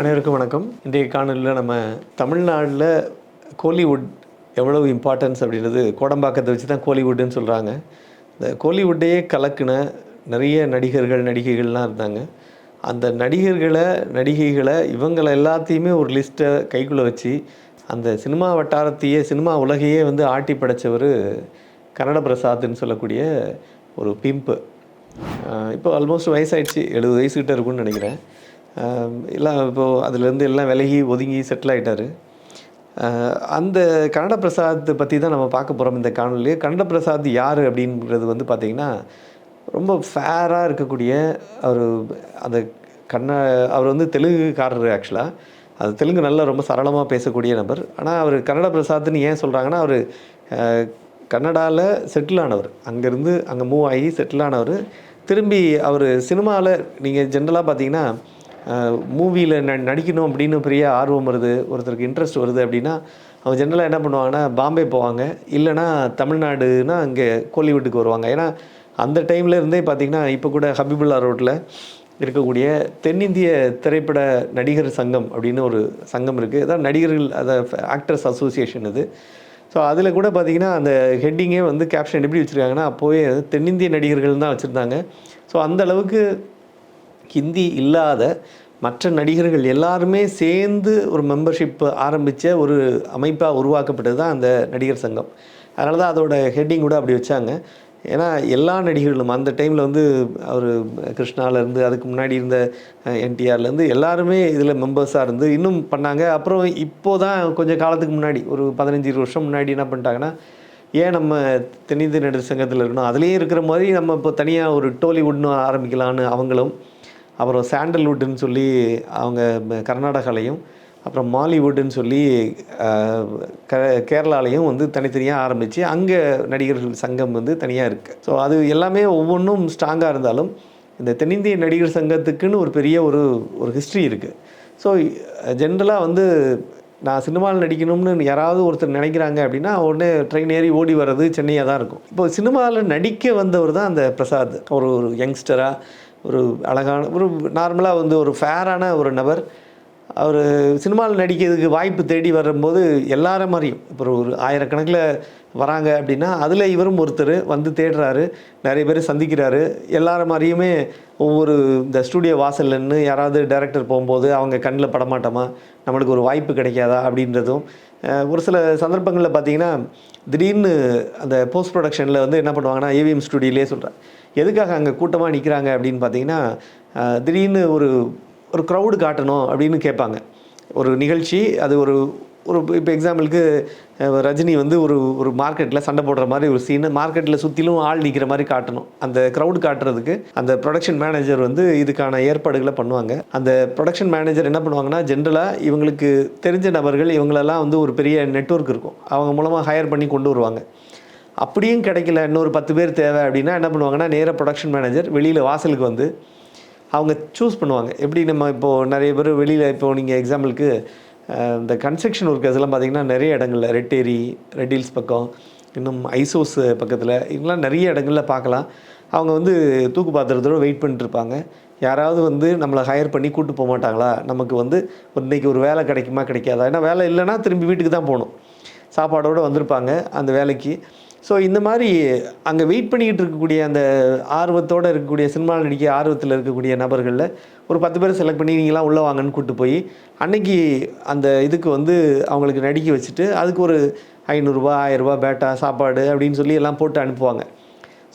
அனைவருக்கும் வணக்கம். இன்றைய காணொலியில் நம்ம தமிழ்நாட்டில் கோலிவுட் எவ்வளவு இம்பார்ட்டன்ஸ் அப்படின்றது கோடம்பாக்கத்தை வச்சு தான் கோலிவுட்டுன்னு சொல்கிறாங்க இந்த கோலிவுட்டையே கலக்குன நிறைய நடிகர்கள் நடிகைகள்லாம் இருந்தாங்க. அந்த நடிகர்களை நடிகைகளை இவங்களை எல்லாத்தையுமே ஒரு லிஸ்ட்டை கைக்குள்ளே வச்சு அந்த சினிமா வட்டாரத்தையே சினிமா உலகையே வந்து ஆட்டி படைச்சவர் கன்னட பிரசாத்னு சொல்லக்கூடிய ஒரு பிம்பு இப்போ ஆல்மோஸ்ட் வயசாயிடுச்சு எழுபது வயசுக்கிட்ட இருக்கும்னு நினைக்கிறேன். எல்லாம் இப்போது அதுலேருந்து எல்லாம் விலகி ஒதுங்கி செட்டில் ஆகிட்டார் அந்த கன்னட பிரசாத் பற்றி தான் நம்ம பார்க்க போகிறோம் இந்த காணொலியே கன்னட பிரசாத் யார் அப்படின்றது வந்து பார்த்திங்கன்னா ரொம்ப ஃபேராக இருக்கக்கூடிய அவர் அந்த கண்ண அவர் வந்து தெலுங்குக்காரர் ஆக்சுவலாக அது தெலுங்கு நல்லா ரொம்ப சரளமாக பேசக்கூடிய நபர். ஆனால் அவர் கன்னட பிரசாத்னு ஏன் சொல்கிறாங்கன்னா அவர் கன்னடாவில் செட்டில் ஆனவர். அங்கேருந்து அங்கே மூவ் ஆகி செட்டில் ஆனவர். திரும்பி அவர் சினிமாவில் நீங்கள் ஜென்ரலாக பார்த்தீங்கன்னா மூவியில் ந நடிக்கணும் அப்படின்னு பெரிய ஆர்வம் வருது. ஒருத்தருக்கு இன்ட்ரெஸ்ட் வருது அப்படின்னா அவங்க ஜென்ரலாக என்ன பண்ணுவாங்கன்னா பாம்பே போவாங்க. இல்லைன்னா தமிழ்நாடுனா அங்கே கோலிவுட்டுக்கு வருவாங்க. ஏன்னா அந்த டைமில் இருந்தே பார்த்தீங்கன்னா இப்போ கூட ஹபிபுல்லா ரோட்டில் இருக்கக்கூடிய தென்னிந்திய திரைப்பட நடிகர் சங்கம் அப்படின்னு ஒரு சங்கம் இருக்குது அதான் நடிகர்கள் அதை ஆக்டர்ஸ் அசோசியேஷன் இது. ஸோ அதில் கூட பார்த்தீங்கன்னா அந்த ஹெட்டிங்கே வந்து கேப்ஷன் எப்படி வச்சுருக்காங்கன்னா அப்போவே தென்னிந்திய நடிகர்கள் தான் வச்சுருந்தாங்க. ஸோ அந்த அளவுக்கு ஹிந்தி இல்லாத மற்ற நடிகர்கள் எல்லாருமே சேர்ந்து ஒரு மெம்பர்ஷிப் ஆரம்பித்த ஒரு அமைப்பாக உருவாக்கப்பட்டது தான் அந்த நடிகர் சங்கம். அதனால தான் அதோட ஹெட்டிங் கூட அப்படி வச்சாங்க. ஏன்னா எல்லா நடிகர்களும் அந்த டைமில் வந்து அவர் கிருஷ்ணாலேருந்து அதுக்கு முன்னாடி இருந்த என்டிஆர்லேருந்து எல்லாருமே இதில் மெம்பர்ஸாக இருந்து இன்னும் பண்ணாங்க. அப்புறம் இப்போ தான் கொஞ்சம் காலத்துக்கு முன்னாடி ஒரு பதினஞ்சு இருபது வருஷம் முன்னாடி என்ன பண்ணிட்டாங்கன்னா ஏன் நம்ம தென்னிந்திய நடிகர் சங்கத்தில் இருக்கணும்? அதுலேயே இருக்கிற மாதிரி நம்ம இப்போ தனியாக ஒரு டோலிவுட்னு ஆரம்பிக்கலான்னு அவங்களும் அப்புறம் சாண்டல்வுட்டுன்னு சொல்லி அவங்க கர்நாடகாலையும் அப்புறம் மாலிவுட்டுன்னு சொல்லி க கேரளாலையும் வந்து தனித்தனியாக ஆரம்பித்து அங்கே நடிகர்கள் சங்கம் வந்து தனியாக இருக்குது ஸோ அது எல்லாமே ஒவ்வொன்றும் ஸ்ட்ராங்காக இருந்தாலும் இந்த தென்னிந்திய நடிகர் சங்கத்துக்குன்னு ஒரு பெரிய ஒரு ஒரு ஹிஸ்ட்ரி இருக்குது ஸோ ஜென்ரலாக வந்து நான் சினிமாவில் நடிக்கணும்னு யாராவது ஒருத்தர் நினைக்கிறாங்க அப்படின்னா உடனே ட்ரெயின் ஏறி ஓடி வர்றது சென்னையாக தான் இருக்கும். இப்போ சினிமாவில் நடிக்க வந்தவர் தான் அந்த பிரசாத். ஒரு ஒரு யங்ஸ்டராக ஒரு அழகான ஒரு நார்மலாக வந்து ஒரு ஃபேரான ஒரு நபர். அவர் சினிமாவில் நடிக்கிறதுக்கு வாய்ப்பு தேடி வரும்போது எல்லார மாதிரியும் இப்போ ஒரு ஆயிரக்கணக்கில் வராங்க அப்படின்னா அதில் இவரும் ஒருத்தர் வந்து தேடுறாரு நிறைய பேர் சந்திக்கிறாரு. எல்லார மாதிரியுமே ஒவ்வொரு இந்த ஸ்டூடியோ வாசல்ல நின்று யாராவது டேரக்டர் போகும்போது அவங்க கண்ணில் படமாட்டோமா? நம்மளுக்கு ஒரு வாய்ப்பு கிடைக்காதா? அப்படின்றதும் ஒரு சில சந்தர்ப்பங்களில் பார்த்தீங்கன்னா திடீர்னு அந்த போஸ்ட் ப்ரொடக்ஷனில் வந்து என்ன பண்ணுவாங்கன்னா ஏவிஎம் ஸ்டுடியோலே சொல்கிறேன் எதுக்காக அங்கே கூட்டமாக நிற்கிறாங்க அப்படின்னு பார்த்தீங்கன்னா திடீர்னு ஒரு ஒரு க்ரௌடு காட்டணும் அப்படின்னு கேட்பாங்க. ஒரு நிகழ்ச்சி அது ஒரு ஒரு இப்போ எக்ஸாம்பிளுக்கு ரஜினி வந்து ஒரு ஒரு மார்க்கெட்டில் சண்டை போடுற மாதிரி ஒரு சீனு மார்க்கெட்டில் சுற்றிலும் ஆள் நிற்கிற மாதிரி காட்டணும். அந்த க்ரௌட் காட்டுறதுக்கு அந்த ப்ரொடக்ஷன் மேனேஜர் வந்து இதுக்கான ஏற்பாடுகளை பண்ணுவாங்க. அந்த ப்ரொடக்ஷன் மேனேஜர் என்ன பண்ணுவாங்கன்னா ஜென்ரலாக இவங்களுக்கு தெரிஞ்ச நபர்கள் இவங்களெல்லாம் வந்து ஒரு பெரிய நெட்ஒர்க் இருக்கும். அவங்க மூலமாக ஹையர் பண்ணி கொண்டு வருவாங்க. அப்படியும் கிடைக்கல. இன்னொரு பத்து பேர் தேவை அப்படின்னா என்ன பண்ணுவாங்கன்னா நேராக ப்ரொடக்ஷன் மேனேஜர் வெளியில் வாசலுக்கு வந்து அவங்க சூஸ் பண்ணுவாங்க. எப்படி நம்ம இப்போது நிறைய பேர் வெளியில் இப்போ நீங்கள் எக்ஸாம்பிளுக்கு இந்த கன்ஸ்ட்ரக்ஷன் ஒர்க்கர்ஸ்லாம் பார்த்திங்கன்னா பார்த்தீங்கன்னா நிறைய இடங்கள்ல ரெட்டேரி ரெட் ஹில்ஸ் பக்கம் இன்னும் ஐசோஸ் பக்கத்தில் இதெல்லாம் நிறைய இடங்கள்ல பார்க்கலாம் அவங்க வந்து தூக்கு பாத்திரத்தோட வெயிட் பண்ணிட்டுருப்பாங்க யாராவது வந்து நம்மளை ஹையர் பண்ணி கூட்டு போக மாட்டாங்களா? நமக்கு வந்து ஒரு ஒரு வேலை கிடைக்குமா கிடைக்காதா? ஏன்னா வேலை இல்லைன்னா திரும்பி வீட்டுக்கு தான் போகணும். சாப்பாடோடு வந்திருப்பாங்க அந்த வேலைக்கு. ஸோ இந்த மாதிரி அங்கே வெயிட் பண்ணிக்கிட்டு இருக்கக்கூடிய அந்த ஆர்வத்தோடு இருக்கக்கூடிய சினிமா நடிக்க ஆர்வத்தில் இருக்கக்கூடிய நபர்களில் ஒரு பத்து பேர் செலக்ட் பண்ணி நீங்களாம் உள்ளே வாங்கன்னு கூப்பிட்டு போய் அன்னைக்கு அந்த இதுக்கு வந்து அவங்களுக்கு நடிக்க வச்சுட்டு அதுக்கு ஒரு ஐநூறுரூவா ஆயிரரூபா பேட்டா சாப்பாடு அப்படின்னு சொல்லி எல்லாம் போட்டு அனுப்புவாங்க.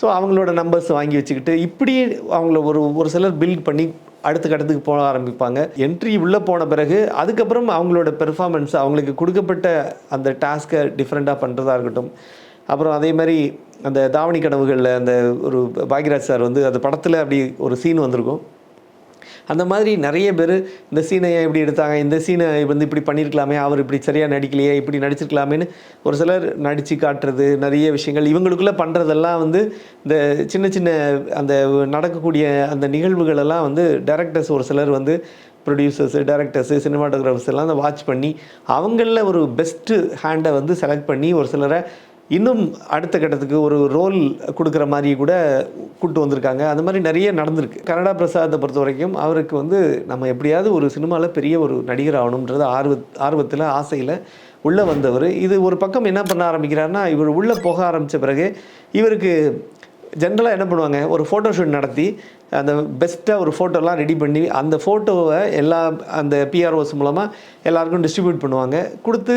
ஸோ அவங்களோட நம்பர்ஸ் வாங்கி வச்சுக்கிட்டு இப்படியே அவங்கள ஒரு ஒரு சிலர் பில்ட் பண்ணி அடுத்த கட்டத்துக்கு போக ஆரம்பிப்பாங்க. என்ட்ரி உள்ளே போன பிறகு அதுக்கப்புறம் அவங்களோட பெர்ஃபார்மன்ஸ் அவங்களுக்கு கொடுக்கப்பட்ட அந்த டாஸ்க்கை டிஃப்ரெண்ட்டாக பண்ணுறதா இருக்கட்டும். அப்புறம் அதே மாதிரி அந்த தாவணி கனவுகளில் அந்த ஒரு பாக்யராஜ் சார் வந்து அந்த படத்தில் அப்படி ஒரு சீன் வந்திருக்கும். அந்த மாதிரி நிறைய பேர் இந்த சீனை ஏன் இப்படி எடுத்தாங்க இந்த சீனை வந்து இப்படி பண்ணியிருக்கலாமே அவர் இப்படி சரியாக நடிக்கலையே இப்படி நடிச்சிருக்கலாமேன்னு ஒரு சிலர் நடித்து காட்டுறது நிறைய விஷயங்கள் இவங்களுக்குள்ளே பண்ணுறதெல்லாம் வந்து இந்த சின்ன சின்ன அந்த நடக்கக்கூடிய அந்த நிகழ்வுகளெல்லாம் வந்து டேரக்டர்ஸ் ஒரு சிலர் வந்து ப்ரொடியூசர்ஸு டேரக்டர்ஸு சினிமாட்டோகிராஃபர்ஸ் எல்லாம் அதை வாட்ச் பண்ணி அவங்களில் ஒரு பெஸ்ட்டு ஹேண்டை வந்து செலக்ட் பண்ணி ஒரு சிலரை இன்னும் அடுத்த கட்டத்துக்கு ஒரு ரோல் கொடுக்குற மாதிரி கூட கூப்பிட்டு வந்திருக்காங்க. அந்த மாதிரி நிறைய நடந்திருக்கு. கனடா பிரசாத்தை பொறுத்த வரைக்கும் அவருக்கு வந்து நம்ம எப்படியாவது ஒரு சினிமாவில் பெரிய ஒரு நடிகர் ஆகணுன்றது ஆர்வ ஆர்வத்தில் ஆசையில் உள்ளே வந்தவர். இது ஒரு பக்கம் என்ன பண்ண ஆரம்பிக்கிறாருன்னா இவர் உள்ளே போக ஆரம்பித்த பிறகு இவருக்கு ஜென்ரலாக என்ன பண்ணுவாங்க? ஒரு ஃபோட்டோ ஷூட் நடத்தி அந்த பெஸ்ட்டாக ஒரு ஃபோட்டோலாம் ரெடி பண்ணி அந்த ஃபோட்டோவை எல்லா அந்த பிஆர்ஓஸ் மூலமாக எல்லாருக்கும் டிஸ்ட்ரிபியூட் பண்ணுவாங்க. கொடுத்து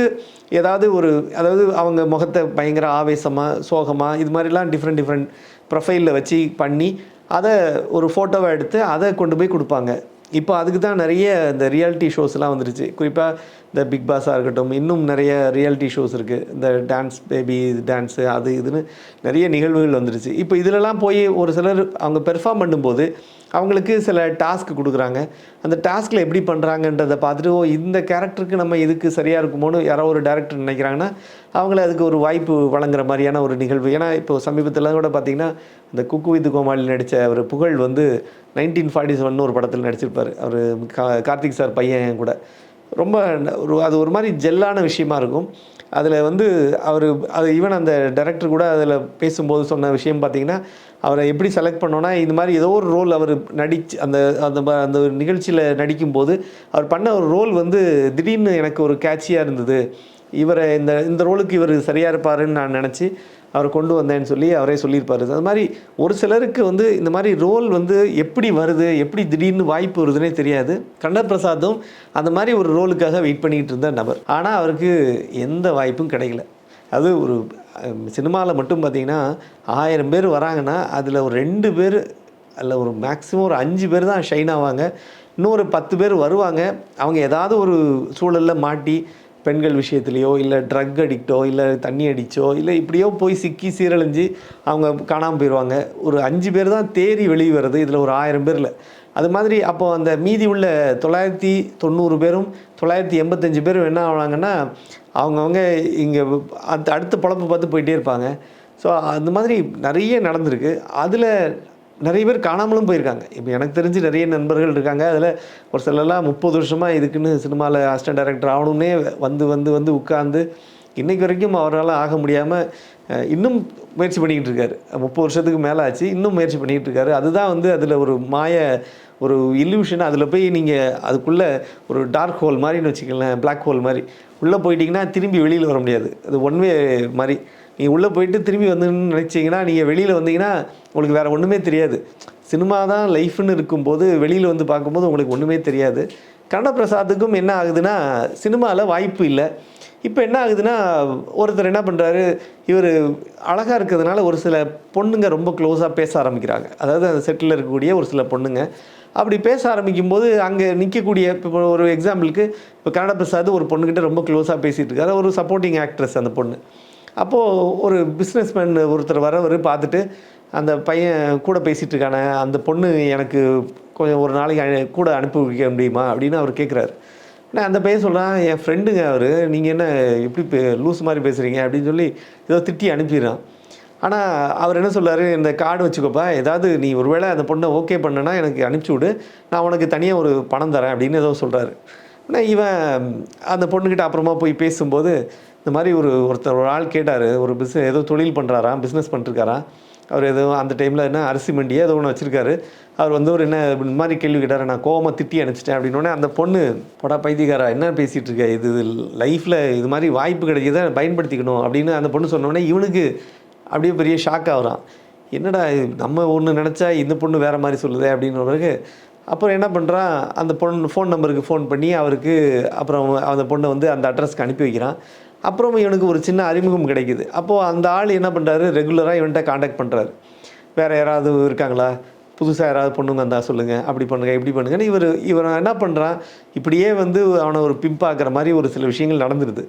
ஏதாவது ஒரு அதாவது அவங்க முகத்தை பயங்கர ஆவேசமாக சோகமாக இது மாதிரிலாம் டிஃப்ரெண்ட் டிஃப்ரெண்ட் ப்ரொஃபைலில் வச்சு பண்ணி அதை ஒரு ஃபோட்டோவை எடுத்து அதை கொண்டு போய் கொடுப்பாங்க. இப்போ அதுக்கு தான் நிறைய இந்த ரியாலிட்டி ஷோஸ்லாம் வந்துருச்சு. குறிப்பாக இந்த பிக் பாஸாக இருக்கட்டும் இன்னும் நிறைய ரியாலிட்டி ஷோஸ் இருக்குது இந்த டான்ஸ் பேபி டான்ஸு அது இதுன்னு நிறைய நிகழ்வுகள் வந்துருச்சு. இப்போ இதிலலாம் போய் ஒரு சிலர் அவங்க பெர்ஃபார்ம் பண்ணும்போது அவங்களுக்கு சில டாஸ்க் கொடுக்குறாங்க. அந்த டாஸ்கில் எப்படி பண்ணுறாங்கன்றதை பார்த்துட்டு ஓ இந்த கேரக்டருக்கு நம்ம இதுக்கு சரியாக இருக்குமோன்னு யாரோ ஒரு டேரக்டர் நினைக்கிறாங்கன்னா அவங்கள அதுக்கு ஒரு வாய்ப்பு வழங்குற மாதிரியான ஒரு நிகழ்வு. ஏன்னா இப்போ சமீபத்தில் கூட பார்த்திங்கன்னா இந்த குக்கு வித் கோமாளி நடித்த ஒரு புகழ் வந்து நைன்டீன் ஃபார்ட்டி செவன் ஒரு படத்தில் நடிச்சிருப்பார். அவர் கா கார்த்திக் சார் பையன் கூட. ரொம்ப ஒரு அது ஒரு மாதிரி ஜெல்லான விஷயமா இருக்கும். அதில் வந்து அவர் அது ஈவன் அந்த டேரக்டர் கூட அதில் பேசும்போது சொன்ன விஷயம் பார்த்தீங்கன்னா அவரை எப்படி செலக்ட் பண்ணோன்னா இந்த மாதிரி ஏதோ ஒரு ரோல் அவர் நடிச்சு அந்த அந்த அந்த ஒரு நிகழ்ச்சியில் நடிக்கும்போது அவர் பண்ண ஒரு ரோல் வந்து திடீர்னு எனக்கு ஒரு கேட்சியாக இருந்தது. இவரை இந்த இந்த ரோலுக்கு இவர் சரியாக இருப்பாருன்னு நான் நினச்சி அவரை கொண்டு வந்தேன்னு சொல்லி அவரே சொல்லியிருப்பாரு. அது மாதிரி ஒரு சிலருக்கு வந்து இந்த மாதிரி ரோல் வந்து எப்படி வருது எப்படி திடீர்னு வாய்ப்பு வருதுன்னே தெரியாது. கண்ணர் பிரசாத்தும் அந்த மாதிரி ஒரு ரோலுக்காக வெயிட் பண்ணிக்கிட்டு இருந்த நபர். ஆனால் அவருக்கு எந்த வாய்ப்பும் கிடைக்கல. அது ஒரு சினிமாவில் மட்டும் பார்த்திங்கன்னா ஆயிரம் பேர் வராங்கன்னா அதில் ஒரு ரெண்டு பேர் அதில் ஒரு மேக்ஸிமம் ஒரு அஞ்சு பேர் தான் ஷைன் ஆவாங்க. இன்னொரு பத்து பேர் வருவாங்க. அவங்க ஏதாவது ஒரு சூழலில் மாட்டி பெண்கள் விஷயத்துலையோ இல்லை ட்ரக் அடிக்டோ இல்லை தண்ணி அடிச்சோ இல்லை இப்படியோ போய் சிக்கி சீரழிஞ்சு அவங்க காணாமல் போயிடுவாங்க ஒரு அஞ்சு பேர் தான் தேறி வெளியே வருது இதில் ஒரு ஆயிரம் பேரில். அது மாதிரி அப்போ அந்த மீதி உள்ள தொள்ளாயிரத்தி தொண்ணூறு பேரும் தொள்ளாயிரத்தி எண்பத்தஞ்சு பேரும் என்ன ஆவாங்கன்னா அவங்கவுங்க இங்கே அடுத்த அடுத்த பொழப்பு பார்த்து போயிட்டே இருப்பாங்க. ஸோ அந்த மாதிரி நிறைய நடந்திருக்கு. அதில் நிறைய பேர் காணாமலும் போயிருக்காங்க. இப்போ எனக்கு தெரிஞ்சு நிறைய நண்பர்கள் இருக்காங்க. அதில் ஒரு சிலர்லாம் முப்பது வருஷமாக இதுக்குன்னு சினிமாவில் அசிஸ்டன்ட் டைரக்டர் ஆகணும்னே வந்து வந்து வந்து உட்காந்து இன்னைக்கு வரைக்கும் அவரால் ஆக முடியாமல் இன்னும் முயற்சி பண்ணிக்கிட்டு இருக்காரு. முப்பது வருஷத்துக்கு மேலே ஆச்சு. இன்னும் முயற்சி பண்ணிக்கிட்டு இருக்காரு. அதுதான் வந்து அதில் ஒரு மாய ஒரு இல்யூஷன் அதில் போய் நீங்கள் அதுக்குள்ளே ஒரு டார்க் ஹோல் மாதிரின்னு வச்சுக்கலாம் பிளாக் ஹோல் மாதிரி உள்ளே போயிட்டிங்கன்னா திரும்பி வெளியில் வர முடியாது. அது ஒன் வே மாதிரி நீங்கள் உள்ளே போயிட்டு திரும்பி வந்துன்னு நினச்சிங்கன்னா நீங்கள் வெளியில் வந்தீங்கன்னா உங்களுக்கு வேறு ஒன்றுமே தெரியாது. சினிமா தான் லைஃப்னு இருக்கும்போது வெளியில் வந்து பார்க்கும்போது உங்களுக்கு ஒன்றுமே தெரியாது. கண்ணபிரசாத்துக்கும் என்ன ஆகுதுன்னா சினிமாவில் வாய்ப்பு இல்லை. இப்போ என்ன ஆகுதுன்னா ஒருத்தர் என்ன பண்ணுறாரு இவர் அழகாக இருக்கிறதுனால ஒரு சில பொண்ணுங்க ரொம்ப க்ளோஸாக பேச ஆரம்பிக்கிறாங்க. அதாவது அந்த செட்டில் இருக்கக்கூடிய ஒரு சில பொண்ணுங்க. அப்படி பேச ஆரம்பிக்கும்போது அங்கே நிற்கக்கூடிய இப்போ ஒரு எக்ஸாம்பிளுக்கு இப்போ கன்னட பிரசாத் ஒரு பொண்ணுக்கிட்ட ரொம்ப க்ளோஸாக பேசிகிட்டு இருக்காரு. ஒரு சப்போர்ட்டிங் ஆக்ட்ரஸ் அந்த பொண்ணு. அப்போது ஒரு பிஸ்னஸ்மேன் ஒருத்தர் வரவர் பார்த்துட்டு அந்த பையன் கூட பேசிகிட்டு இருக்கானே அந்த பொண்ணு எனக்கு கொஞ்சம் ஒரு நாளைக்கு கூட அனுப்பி வைக்க முடியுமா அப்படின்னு அவர் கேட்குறாரு நான் அந்த பையன் சொல்கிறான் என் ஃப்ரெண்டுங்க அவர் நீங்கள் என்ன எப்படி பே லூஸ் மாதிரி பேசுகிறீங்க அப்படின்னு சொல்லி ஏதோ திட்டி அனுப்பிடுறான். ஆனால் அவர் என்ன சொல்கிறார் இந்த கார்டு வச்சுக்கோப்பா ஏதாவது நீ ஒருவேளை அந்த பொண்ணை ஓகே பண்ணனா எனக்கு அனுப்பிச்சி விடு நான் உனக்கு தனியாக ஒரு பணம் தரேன் அப்படின்னு ஏதோ சொல்கிறாரு ஆனால் இவன் அந்த பொண்ணுக்கிட்ட அப்புறமா போய் பேசும்போது இந்த மாதிரி ஒரு ஒருத்தர் ஒரு ஆள் கேட்டார் ஒரு பிஸ்னஸ் ஏதோ தொழில் பண்ணுறாராம் பிஸ்னஸ் பண்ணிருக்காராம் அவர் ஏதோ அந்த டைமில் என்ன அரிசி மண்டியே ஏதோ ஒன்று வச்சுருக்காரு. அவர் வந்து ஒரு என்ன இந்த மாதிரி கேள்வி கேட்டார் நான் கோவமாக திட்டி அனுப்பிச்சிட்டேன் அப்படின்னோடனே அந்த பொண்ணு போடா பைத்தியக்காரா என்ன பேசிகிட்டு இருக்க இது லைஃப்பில் இது மாதிரி வாய்ப்பு கிடைக்கிதை? பயன்படுத்திக்கணும். அப்படின்னு அந்த பொண்ணு சொன்னோடனே இவனுக்கு அப்படியே பெரிய ஷாக் ஆகிறான். என்னடா நம்ம ஒன்று நினச்சா இந்த பொண்ணு வேறு மாதிரி சொல்லுதே? அப்படின்ற பிறகு அப்புறம் என்ன பண்ணுறான் அந்த பொண்ணு ஃபோன் நம்பருக்கு ஃபோன் பண்ணி அவருக்கு அப்புறம் அந்த பொண்ணை வந்து அந்த அட்ரஸ்க்கு அனுப்பி வைக்கிறான். அப்புறம் இவனுக்கு ஒரு சின்ன அறிமுகம் கிடைக்குது. அப்போது அந்த ஆள் என்ன பண்ணுறாரு ரெகுலராக இவன்கிட்ட காண்டாக்ட் பண்ணுறாரு வேறு யாராவது இருக்காங்களா? புதுசாக யாராவது பொண்ணுங்க வந்தால் சொல்லுங்கள் அப்படி பண்ணுங்க இப்படி பண்ணுங்கன்னு இவர் இவன் என்ன பண்ணுறான் இப்படியே வந்து அவனை ஒரு பிம்பாக்குற மாதிரி ஒரு சில விஷயங்கள் நடந்துருது.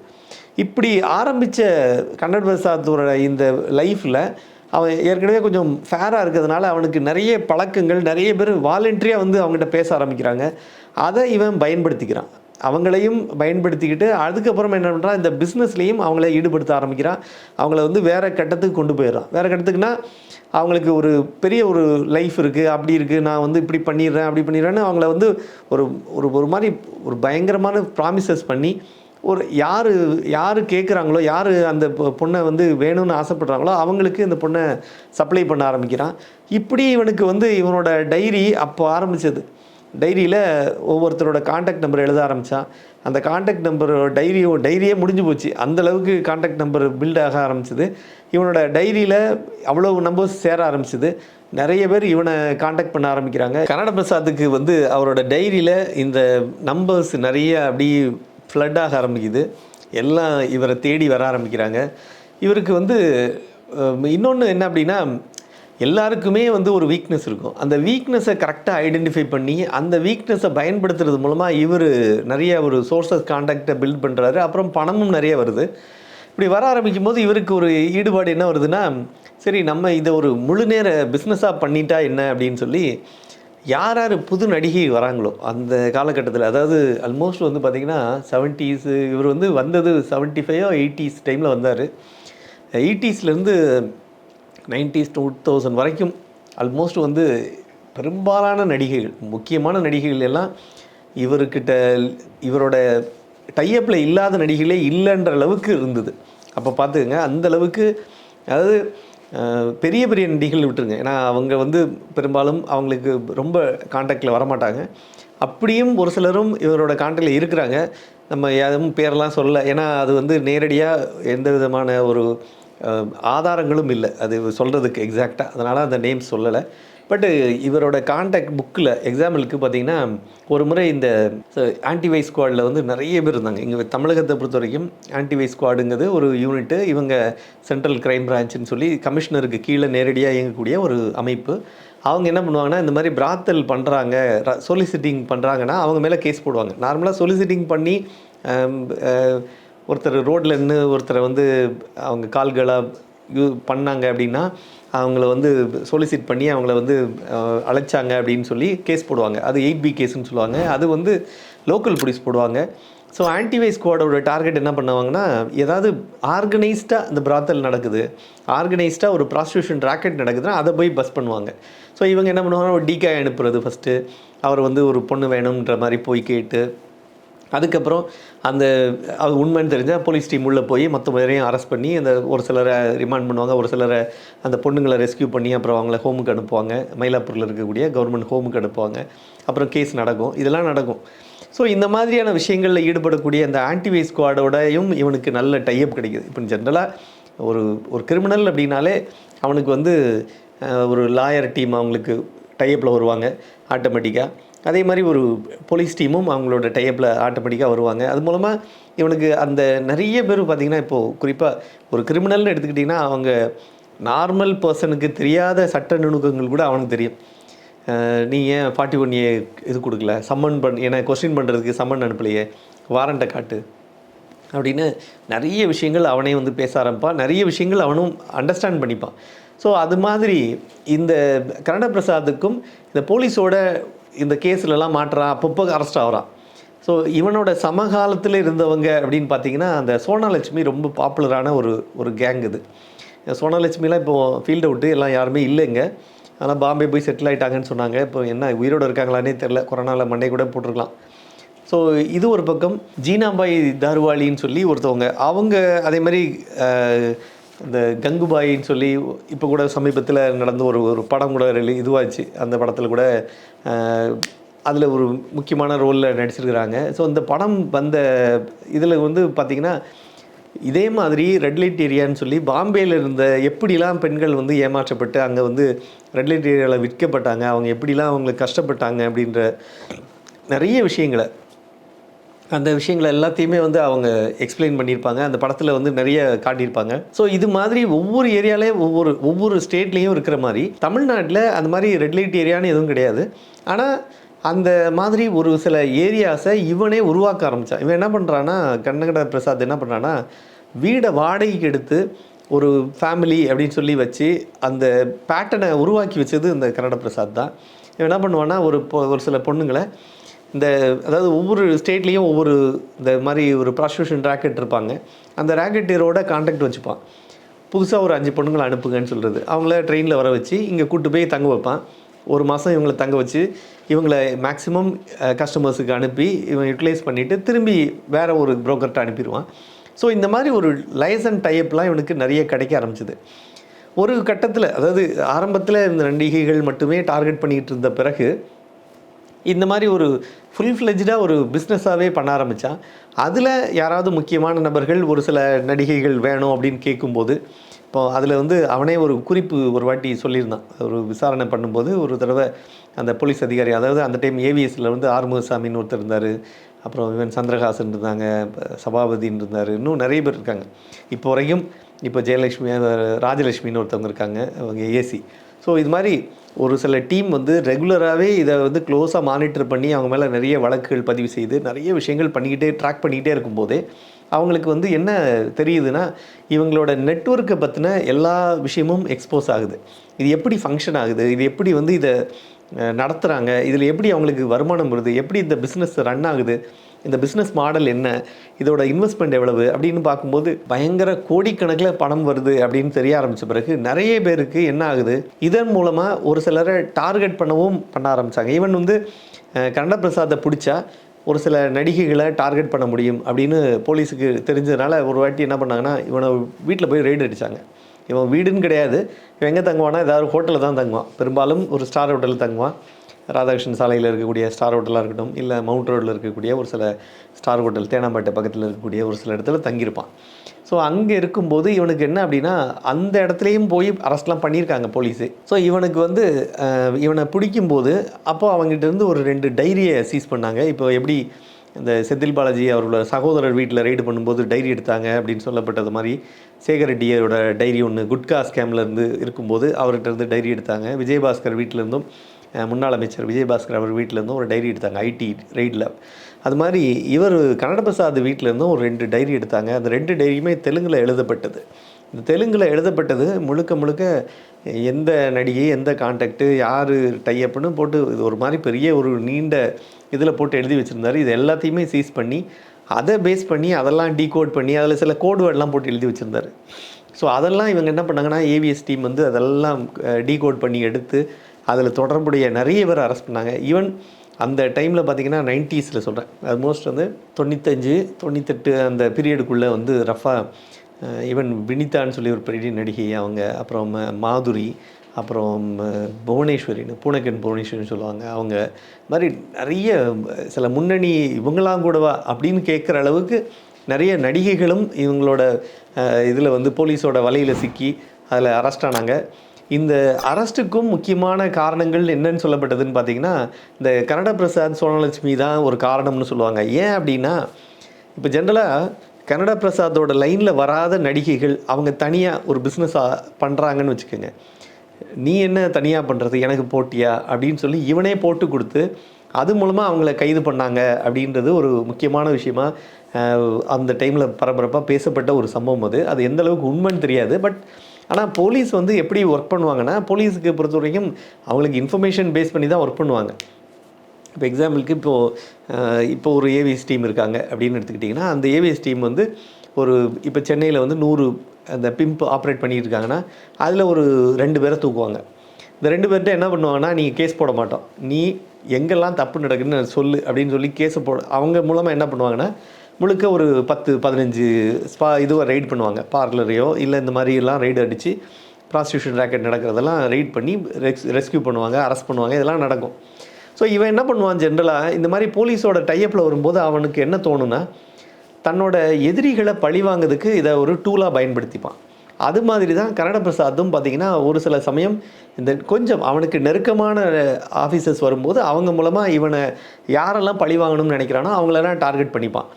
இப்படி ஆரம்பித்த கன்னட் பிரசாத்தோட இந்த லைஃப்பில் அவன் ஏற்கனவே கொஞ்சம் ஃபேராக இருக்கிறதுனால அவனுக்கு நிறைய பழக்கங்கள் நிறைய பேர் வாலண்டரியாக வந்து அவங்ககிட்ட பேச ஆரம்பிக்கிறாங்க. அதை இவன் பயன்படுத்திக்கிறான். அவங்களையும் பயன்படுத்திக்கிட்டு அதுக்கப்புறம் என்ன பண்ணுறான் இந்த பிஸ்னஸ்லேயும் அவங்கள ஈடுபடுத்த ஆரம்பிக்கிறான் அவங்கள வந்து வேறு கட்டத்துக்கு கொண்டு போயிடுறான் வேறு கட்டத்துக்குன்னா அவங்களுக்கு ஒரு பெரிய ஒரு லைஃப் இருக்குது அப்படி இருக்குது நான் வந்து இப்படி பண்ணிடுறேன் அப்படி பண்ணிடுறேன்னு அவங்கள வந்து ஒரு ஒரு ஒரு மாதிரி ஒரு பயங்கரமான ப்ராமிசஸ் பண்ணி ஒரு யார் யார் கேட்குறாங்களோ யார் அந்த பொண்ணை வந்து வேணும்னு ஆசைப்படுறாங்களோ அவங்களுக்கு இந்த பொண்ணை சப்ளை பண்ண ஆரம்பிக்கிறான். இப்படி இவனுக்கு வந்து இவனோட டைரி அப்போ ஆரம்பித்தது டைரியில் ஒவ்வொருத்தரோட காண்டாக்ட் நம்பர் எழுத ஆரம்பித்தான் அந்த காண்டாக்ட் நம்பர் டைரியோ டைரியே முடிஞ்சு போச்சு. அந்தளவுக்கு காண்டாக்ட் நம்பர் பில்ட் ஆக ஆரம்பிச்சது. இவனோட டைரியில் அவ்வளோ நம்பர்ஸ் சேர ஆரம்பிச்சது. நிறைய பேர் இவனை காண்டாக்ட் பண்ண ஆரம்பிக்கிறாங்க. கன்னட பிரசாத்துக்கு வந்து அவரோட டைரியில் இந்த நம்பர்ஸ் நிறைய அப்படி ஃப்ளட் ஆக ஆரம்பிக்குது. எல்லாம் இவரை தேடி வர ஆரம்பிக்கிறாங்க. இவருக்கு வந்து இன்னொன்று என்ன அப்படின்னா எல்லாருக்குமே வந்து ஒரு வீக்னஸ் இருக்கும். அந்த வீக்னஸை கரெக்டாக ஐடென்டிஃபை பண்ணி அந்த வீக்னஸை பயன்படுத்துறது மூலமாக இவர் நிறைய ஒரு சோர்சஸ் காண்டாக்டை பில்ட் பண்ணுறாரு அப்புறம் பணமும் நிறைய வருது. இப்படி வர ஆரம்பிக்கும் போது இவருக்கு ஒரு ஈடுபாடு என்ன வருதுன்னா சரி நம்ம இதை ஒரு முழு நேர பிஸ்னஸாக பண்ணிட்டா என்ன அப்படின்னு சொல்லி யார் யார் புது நடிகை வராங்களோ அந்த காலகட்டத்தில் அதாவது ஆல்மோஸ்ட் வந்து பார்த்திங்கன்னா செவன்ட்டீஸு இவர் வந்து வந்தது செவன்ட்டி ஃபைவோ எயிட்டிஸ் டைமில் வந்தார் எயிட்டிஸ்லேருந்து நைன்டிஸ் டூ தௌசண்ட் வரைக்கும் ஆல்மோஸ்ட் வந்து பெரும்பாலான நடிகைகள் முக்கியமான நடிகைகள் எல்லாம் இவர்கிட்ட இவரோட டையப்பில் இல்லாத நடிகைகளே இல்லைன்ற அளவுக்கு இருந்தது. அப்போ பார்த்துக்கங்க அந்த அளவுக்கு அதாவது பெரிய பெரிய நடிகைகள் விட்டுருங்க. ஏன்னா அவங்க வந்து பெரும்பாலும் அவங்களுக்கு ரொம்ப காண்டாக்டில் வரமாட்டாங்க. அப்படியும் ஒரு சிலரும் இவரோட காண்டாக்டில் இருக்கிறாங்க. நம்ம எதுவும் பேரெல்லாம் சொல்லலை. ஏன்னா அது வந்து நேரடியாக எந்த விதமான ஒரு ஆதாரங்களும் இல்லை. அது சொல்கிறதுக்கு எக்ஸாக்டாக அதனால் அந்த நேம் சொல்லலை. பட்டு இவரோட காண்டாக்ட் புக்கில் எக்ஸாம்பிளுக்கு பார்த்தீங்கன்னா ஒரு முறை இந்த ஆன்டிவை ஸ்குவாடில் வந்து நிறைய பேர் இருந்தாங்க. இங்கே தமிழகத்தை பொறுத்த வரைக்கும் ஆன்டிவை ஸ்குவாடுங்கிறது ஒரு யூனிட்டு இவங்க சென்ட்ரல் கிரைம் பிரான்ச்சுன்னு சொல்லி கமிஷனருக்கு கீழே நேரடியாக இயங்கக்கூடிய ஒரு அமைப்பு. அவங்க என்ன பண்ணுவாங்கன்னா இந்த மாதிரி பிராத்தல் பண்ணுறாங்க சொலிசிட்டிங் பண்ணுறாங்கன்னா அவங்க மேலே கேஸ் போடுவாங்க. நார்மலாக சொலிசிட்டிங் பண்ணி ஒருத்தர் ரோட்டில் நின்று ஒருத்தரை வந்து அவங்க கால்களாக யூ பண்ணாங்க அப்படின்னா அவங்கள வந்து சொலிசிட் பண்ணி அவங்கள வந்து அழைச்சாங்க அப்படின்னு சொல்லி கேஸ் போடுவாங்க. அது எயிட் பி கேஸ்ன்னு சொல்லுவாங்க. அது வந்து லோக்கல் போலீஸ் போடுவாங்க. ஸோ ஆன்டிவை ஸ்குவாடோட டார்கெட் என்ன பண்ணுவாங்கன்னா ஏதாவது ஆர்கனைஸ்டாக இந்த பிராத்தல் நடக்குது. ஆர்கனைஸ்டாக ஒரு ப்ராஸ்டியூஷன் ராக்கெட் நடக்குதுன்னா அதை போய் பஸ் பண்ணுவாங்க. ஸோ இவங்க என்ன பண்ணுவாங்கன்னா ஒரு டிகாய் அனுப்புறது ஃபஸ்ட்டு அவர் வந்து ஒரு பொண்ணு வேணுன்ற மாதிரி போய் கேட்டு அதுக்கப்புறம் அந்த அது உண்மைன்னு தெரிஞ்சால் போலீஸ் டீம் உள்ளே போய் மற்ற பேரையும் அரெஸ்ட் பண்ணி அந்த ஒரு சிலரை ரிமாண்ட் பண்ணுவாங்க ஒரு சிலரை அந்த பொண்ணுங்களை ரெஸ்க்யூ பண்ணி அப்புறம் அவங்கள ஹோமுக்கு அனுப்புவாங்க. மயிலாப்பூரில் இருக்கக்கூடிய கவர்மெண்ட் ஹோமுக்கு அனுப்புவாங்க. அப்புறம் கேஸ் நடக்கும். இதெல்லாம் நடக்கும். ஸோ இந்த மாதிரியான விஷயங்களில் ஈடுபடக்கூடிய அந்த ஆன்டிவே ஸ்குவாடோடையும் இவனுக்கு நல்ல டைப் கிடைக்குது. இப்போ ஜென்ரலாக ஒரு ஒரு கிரிமினல் அப்படின்னாலே அவனுக்கு வந்து ஒரு லாயர் டீம் அவங்களுக்கு டைப்பில் வருவாங்க. ஆட்டோமேட்டிக்காக அதே மாதிரி ஒரு போலீஸ் டீமும் அவங்களோட டைப்பில் ஆட்டோமேட்டிக்காக வருவாங்க. அது மூலமாக இவனுக்கு அந்த நிறைய பேர் பார்த்திங்கன்னா இப்போது குறிப்பாக ஒரு கிரிமினல்னு எடுத்துக்கிட்டிங்கன்னா அவங்க நார்மல் பர்சனுக்கு தெரியாத சட்ட நுணுக்கங்கள் கூட அவனுக்கு தெரியும். நீ ஏன் ஃபார்ட்டி ஒன் ஏ இது கொடுக்கல? சம்மன் பண் ஏன்னா கொஸ்டின் பண்ணுறதுக்கு சம்மன் அனுப்பலையே? வாரண்ட்டை காட்டு. அப்படின்னு நிறைய விஷயங்கள் அவனே வந்து பேச ஆரம்பிப்பான். நிறைய விஷயங்கள் அவனும் அண்டர்ஸ்டாண்ட் பண்ணிப்பான். ஸோ அது மாதிரி இந்த கன்னட பிரசாத்துக்கும் இந்த போலீஸோட இந்த கேஸ்லலாம் மாட்டுறான் அப்பப்போ அரெஸ்ட் ஆகுறான் ஸோ இவனோட சமகாலத்தில் இருந்தவங்க அப்படின்னு பார்த்தீங்கன்னா அந்த சோனாலட்சுமி ரொம்ப பாப்புலரான ஒரு ஒரு கேங் இது. சோனாலட்சுமிலாம் இப்போ ஃபீல்டை விட்டு எல்லாம் யாருமே இல்லைங்க. ஆனால் பாம்பே போய் செட்டில் ஆயிட்டாங்கன்னு சொன்னாங்க. இப்போ என்ன உயிரோடு இருக்காங்களானே தெரில கொரோனாவில் மண்டே கூட போட்டிருக்கலாம். ஸோ இது ஒரு பக்கம் ஜீனாபாய் தார்வாலின்னு சொல்லி ஒருத்தவங்க. அவங்க அதே மாதிரி இந்த கங்குபாயின்னு சொல்லி இப்போ கூட சமீபத்தில் நடந்த ஒரு ஒரு படம் கூட ரிலீ இதுவாச்சு. அந்த படத்தில் கூட அதில் ஒரு முக்கியமான ரோலில் நடிச்சிருக்கிறாங்க. ஸோ அந்த படம் வந்த இதில் வந்து பார்த்திங்கன்னா இதே மாதிரி ரெட் லைட் ஏரியான்னு சொல்லி பாம்பேயில் இருந்த எப்படிலாம் பெண்கள் வந்து ஏமாற்றப்பட்டு அங்கே வந்து ரெட் லைட் ஏரியாவில் விற்கப்பட்டாங்க அவங்க எப்படிலாம் அவங்களுக்கு கஷ்டப்பட்டாங்க அப்படின்ற நிறைய விஷயங்களை அந்த விஷயங்களை எல்லாத்தையுமே வந்து அவங்க எக்ஸ்பிளைன் பண்ணியிருப்பாங்க. அந்த படத்தில் வந்து நிறைய காட்டியிருப்பாங்க. ஸோ இது மாதிரி ஒவ்வொரு ஏரியாலே ஒவ்வொரு ஒவ்வொரு ஸ்டேட்லேயும் இருக்கிற மாதிரி தமிழ்நாட்டில் அந்த மாதிரி ரெட் லைட் ஏரியான்னு எதுவும் கிடையாது. ஆனால் அந்த மாதிரி ஒரு சில ஏரியாஸை இவனே உருவாக்க ஆரம்பித்தான் இவன் என்ன பண்ணுறான்னா கண்ணகட பிரசாத் என்ன பண்ணுறான்னா வீடை வாடகைக்கு எடுத்து ஒரு ஃபேமிலி அப்படின்னு சொல்லி வச்சு அந்த பேட்டனை உருவாக்கி வச்சது இந்த கன்னட பிரசாத் தான். இவன் என்ன பண்ணுவான்னா ஒரு பொ- ஒரு சில பொண்ணுங்களை இந்த அதாவது ஒவ்வொரு ஸ்டேட்லேயும் ஒவ்வொரு இந்த மாதிரி ஒரு ப்ராஸ்டியூஷன் ராக்கெட் இருப்பாங்க. அந்த ராக்கெட்டரோட கான்டாக்ட் வச்சுப்பான். புதுசாக ஒரு அஞ்சு பொண்ணுங்களை அனுப்புங்கன்னு சொல்கிறது அவங்கள ட்ரெயினில் வர வச்சு இங்கே கூட்டு போய் தங்க வைப்பான். ஒரு மாதம் இவங்களை தங்க வச்சு இவங்களை மேக்ஸிமம் கஸ்டமர்ஸுக்கு அனுப்பி இவன் யூட்டிலைஸ் பண்ணிவிட்டு திரும்பி வேற ஒரு புரோக்கர்கிட்ட அனுப்பிடுவான். ஸோ இந்த மாதிரி ஒரு லைசன் டைப்லாம் இவனுக்கு நிறைய கிடைக்க ஆரம்பிச்சது. ஒரு கட்டத்தில் அதாவது ஆரம்பத்தில் இந்த நண்டிகைகள் மட்டுமே டார்கெட் பண்ணிகிட்டு இருந்த பிறகு இந்த மாதிரி ஒரு ஃபுல் ஃப்ளெஜ்டாக ஒரு பிஸ்னஸாகவே பண்ண ஆரம்பித்தான் அதில் யாராவது முக்கியமான நபர்கள் ஒரு சில நடிகைகள் வேணும் அப்படின்னு கேட்கும்போது இப்போ அதில் வந்து அவனே ஒரு குறிப்பு ஒரு வாட்டி சொல்லியிருந்தான். ஒரு விசாரணை பண்ணும்போது ஒரு தடவை அந்த போலீஸ் அதிகாரி அதாவது அந்த டைம் ஏவிஎஸ்சில் வந்து ஆறுமுகசாமின்னு ஒருத்தர் இருந்தார். அப்புறம் இவன் சந்திரகாசன் இருந்தாங்க சபாபதின்னு இருந்தார். இன்னும் நிறைய பேர் இருக்காங்க. இப்போ வரைக்கும் இப்போ ஜெயலட்சுமி ராஜலக்ஷ்மின்னு ராஜலட்சுமின்னு ஒருத்தவங்க இருக்காங்க அவங்க ஏசி ஸோ இது மாதிரி ஒரு சில டீம் வந்து ரெகுலராகவே இதை வந்து க்ளோஸாக மானிட்டர் பண்ணி அவங்க மேலே நிறைய வழக்குகள் பதிவு செய்து நிறைய விஷயங்கள் பண்ணிக்கிட்டே ட்ராக் பண்ணிக்கிட்டே இருக்கும்போதே அவங்களுக்கு வந்து என்ன தெரியுதுன்னா இவங்களோட நெட்ஒர்க்கை பற்றின எல்லா விஷயமும் எக்ஸ்போஸ் ஆகுது. இது எப்படி ஃபங்க்ஷன் ஆகுது? இது எப்படி வந்து இதை நடத்துகிறாங்க இதில் எப்படி அவங்களுக்கு வருமானம் வருது? எப்படி இந்த பிஸ்னஸ் ரன் ஆகுது? இந்த பிஸ்னஸ் மாடல் என்ன? இதோட இன்வெஸ்ட்மெண்ட் எவ்வளவு? அப்படின்னு பார்க்கும்போது பயங்கர கோடிக்கணக்கில் பணம் வருது அப்படின்னு தெரிய ஆரம்பித்த பிறகு நிறைய பேருக்கு என்ன ஆகுது? இதன் மூலமாக ஒரு சிலரை டார்கெட் பண்ணவும் பண்ண ஆரம்பித்தாங்க ஈவன் வந்து கன்னட பிரசாத்தை பிடிச்சா ஒரு சில நடிகைகளை டார்கெட் பண்ண முடியும் அப்படின்னு போலீஸுக்கு தெரிஞ்சதுனால ஒரு வாட்டி என்ன பண்ணாங்கன்னா இவனை வீட்டில் போய் ரெய்டு அடித்தாங்க இவன் வீடுன்னு கிடையாது. இவன் எங்கே தங்குவானா ஏதாவது ஹோட்டலில் தான் தங்குவான். பெரும்பாலும் ஒரு ஸ்டார் ஹோட்டலில் தங்குவான். ராதாகிருஷ்ணன் சாலையில் இருக்கக்கூடிய ஸ்டார் ஹோட்டலாக இருக்கட்டும் இல்லை மவுண்ட் ரோட்டில் இருக்கக்கூடிய ஒரு சில ஸ்டார் ஹோட்டல் தேனாம்பேட்டை பக்கத்தில் இருக்கக்கூடிய ஒரு சில இடத்துல தங்கியிருப்பான். ஸோ அங்கே இருக்கும்போது இவனுக்கு என்ன அப்படின்னா அந்த இடத்துலையும் போய் அரெஸ்ட்லாம் பண்ணியிருக்காங்க போலீஸு. ஸோ இவனுக்கு வந்து இவனை பிடிக்கும்போது அப்போ அவங்ககிட்ட இருந்து ஒரு ரெண்டு டைரியை சீஸ் பண்ணாங்க. இப்போ எப்படி இந்த செந்தில் பாலாஜி அவரோட சகோதரர் வீட்டில் ரைடு பண்ணும்போது டைரி எடுத்தாங்க அப்படின்னு சொல்லப்பட்டது மாதிரி சேகர் ரெட்டியோட டைரி ஒன்று குட்கா ஸ்கேம்ல இருந்து இருக்கும்போது அவர்கிட்ட இருந்து டைரி எடுத்தாங்க. விஜயபாஸ்கர் வீட்டில் இருந்தும் முன்னாள் அமைச்சர் விஜயபாஸ்கர் அவர் வீட்டிலேருந்தும் ஒரு டைரி எடுத்தாங்க ஐடி ரெய்டில். அது மாதிரி இவர் கன்னட பிரசாத் ஒரு ரெண்டு டைரி எடுத்தாங்க. அந்த ரெண்டு டைரியுமே தெலுங்கில் எழுதப்பட்டது. இந்த தெலுங்கில் எழுதப்பட்டது முழுக்க முழுக்க எந்த நடிகை எந்த கான்டாக்ட்டு யார் டைஅப்னு போட்டு இது ஒரு மாதிரி பெரிய ஒரு நீண்ட இதில் போட்டு எழுதி வச்சுருந்தாரு. இது எல்லாத்தையுமே சீஸ் பண்ணி அதை பேஸ் பண்ணி அதெல்லாம் டீகோட் பண்ணி அதில் சில கோட் வேர்ட்லாம் போட்டு எழுதி வச்சுருந்தாரு. ஸோ அதெல்லாம் இவங்க என்ன பண்ணாங்கன்னா ஏவிஎஸ் டீம் வந்து அதெல்லாம் டீகோட் பண்ணி எடுத்து அதில் தொடர்புடைய நிறைய பேர் அரெஸ்ட் பண்ணாங்க. ஈவன் அந்த டைமில் பார்த்திங்கன்னா நைன்ட்டீஸில் சொல்கிறேன் ஆல்மோஸ்ட் வந்து தொண்ணூத்தஞ்சு தொண்ணூத்தெட்டு அந்த பீரியடுக்குள்ளே வந்து ரஃபா ஈவன் வினிதான்னு சொல்லி ஒரு பெரிய நடிகை அவங்க அப்புறம் மாதுரி அப்புறம் புவனேஸ்வரின்னு பூனக்கன் புவனேஸ்வரின்னு சொல்லுவாங்க. அவங்க இது மாதிரி நிறைய சில முன்னணி இவங்களாம் கூடவா அப்படின்னு கேட்குற அளவுக்கு நிறைய நடிகைகளும் இவங்களோட இதில் வந்து போலீஸோட வலையில் சிக்கி அதில் அரெஸ்ட் ஆனாங்க. இந்த அரெஸ்ட்டுக்கும் முக்கியமான காரணங்கள் என்னன்னு சொல்லப்பட்டதுன்னு பார்த்தீங்கன்னா இந்த கன்னட பிரசாத் சோனலட்சுமி தான் ஒரு காரணம்னு சொல்லுவாங்க. ஏன் அப்படின்னா இப்போ ஜென்ரலாக கன்னட பிரசாத்தோட லைனில் வராத நடிகைகள் அவங்க தனியாக ஒரு பிஸ்னஸாக பண்ணுறாங்கன்னு வச்சுக்கோங்க. நீ என்ன தனியாக பண்ணுறது எனக்கு போட்டியா? அப்படின்னு சொல்லி இவனே போட்டு கொடுத்து அது மூலமாக அவங்கள கைது பண்ணாங்க அப்படின்றது ஒரு முக்கியமான விஷயமா அந்த டைமில் பரபரப்பாக பேசப்பட்ட ஒரு சம்பவம் அது. அது எந்த அளவுக்கு உண்மைன்னு தெரியாது. பட் ஆனால் போலீஸ் வந்து எப்படி ஒர்க் பண்ணுவாங்கன்னா போலீஸுக்கு பொறுத்த வரைக்கும் அவங்களுக்கு இன்ஃபர்மேஷன் பேஸ் பண்ணி தான் ஒர்க் பண்ணுவாங்க. இப்போ எக்ஸாம்பிளுக்கு இப்போது இப்போ ஒரு ஏவிஎஸ் டீம் இருக்காங்க அப்படின்னு எடுத்துக்கிட்டிங்கன்னா அந்த ஏவிஎஸ் டீம் வந்து ஒரு இப்போ சென்னையில் வந்து நூறு அந்த பிம்ப் ஆப்ரேட் பண்ணிகிட்டு இருக்காங்கன்னா அதில் ஒரு ரெண்டு பேரை தூக்குவாங்க. இந்த ரெண்டு பேர்கிட்ட என்ன பண்ணுவாங்கன்னா நீங்கள் கேஸ் போட மாட்டோம். நீ எங்கெல்லாம் தப்பு நடக்குதுன்னு சொல்லு அப்படின்னு சொல்லி கேஸை போட அவங்க மூலமாக என்ன பண்ணுவாங்கன்னா முழுக்க ஒரு பத்து பதினஞ்சு ஸ்பா இதுவாக ரைட் பண்ணுவாங்க. பார்லரையோ இல்லை இந்த மாதிரிலாம் ரைடு அடித்து ப்ராஸ்டியூஷன் ரேக்கெட் நடக்கிறதெல்லாம் ரைட் பண்ணி ரெஸ் ரெஸ்கியூ பண்ணுவாங்க அரெஸ்ட் பண்ணுவாங்க இதெல்லாம் நடக்கும். ஸோ இவன் என்ன பண்ணுவான் ஜென்ரலாக இந்த மாதிரி போலீஸோட டைப்பில் வரும்போது அவனுக்கு என்ன தோணுன்னா தன்னோட எதிரிகளை பழிவாங்கிறதுக்கு இதை ஒரு டூலாக பயன்படுத்திப்பான். அது மாதிரி தான் கன்னட பிரசாத்தும் பார்த்தீங்கன்னா ஒரு சில சமயம் இந்த கொஞ்சம் அவனுக்கு நெருக்கமான ஆஃபீஸர்ஸ் வரும்போது அவங்க மூலமாக இவனை யாரெல்லாம் பழி வாங்கணும்னு நினைக்கிறானோ அவங்களெல்லாம் டார்கெட் பண்ணிப்பான்.